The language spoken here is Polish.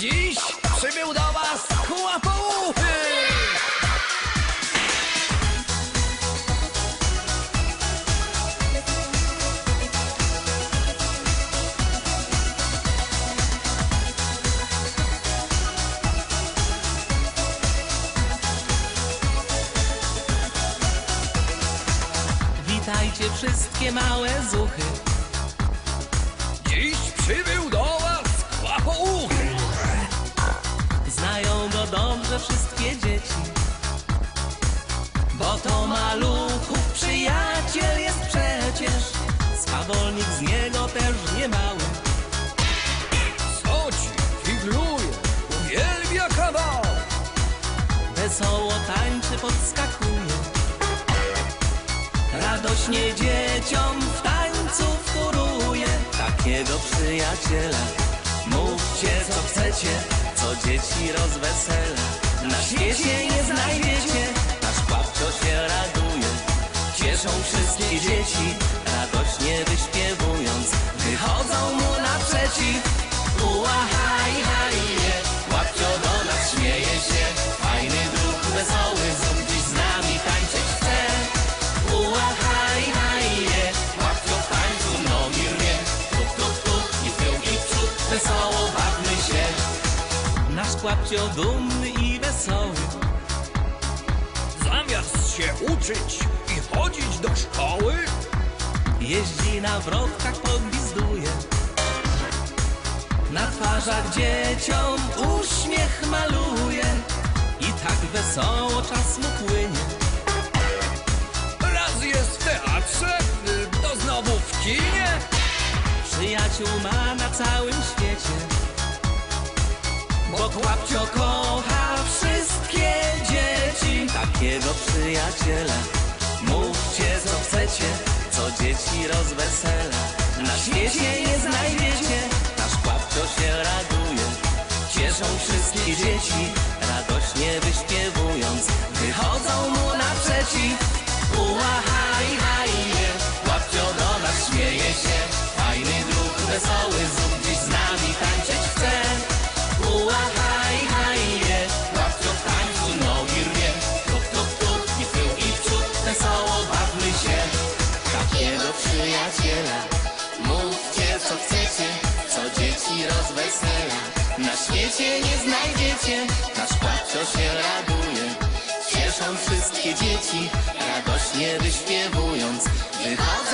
Dziś przybył do was kłapouchy! Witajcie wszystkie małe zuchy. Dziś przybył do Swawolnik z niego też nie mały. Ci figluje? Uwielbia kawał! Wesoło tańczy, podskakuje. Radośnie dzieciom w tańcu wtóruje. Takiego przyjaciela mówcie co chcecie, co dzieci rozwesela. Na świecie nie znajdziecie, nasz kłapcio się raduje. Cieszą wszystkie dzieci, radośnie wyśpiewując. Wychodzą mu naprzeciw. Ua, haj, haj, je. Kłapcio do nas śmieje się. Fajny duch, wesoły, znów dziś z nami tańczyć chce. Ua, haj, haj, je. Kłapcio w tańcu nogi rwie. Tup, tup, tup i w tył i przód. Wesoło bawmy się. Nasz kłapcio dumny i wesoły. Zamiast się uczyć i chodzić do szkoły, Jeździ na wrotkach, pogwizduje Na twarzach dzieciom uśmiech maluje. I tak wesoło czas mu płynie. Raz jest w teatrze, to znowu w kinie. Przyjaciół ma na całym świecie. Bo kłapcio kocha wszystkie dzieci. Takiego przyjaciela Mówcie co chcecie Co dzieci rozwesela. Na świecie nie znajdziecie Nasz kłapcio się raduje. Cieszą wszystkie dzieci Radośnie wyśpiewując. Wychodzą mu Na świecie nie znajdziecie. Nasz kłapcio się raduje. Cieszą wszystkie dzieci Radośnie wyśpiewując. Wychodzą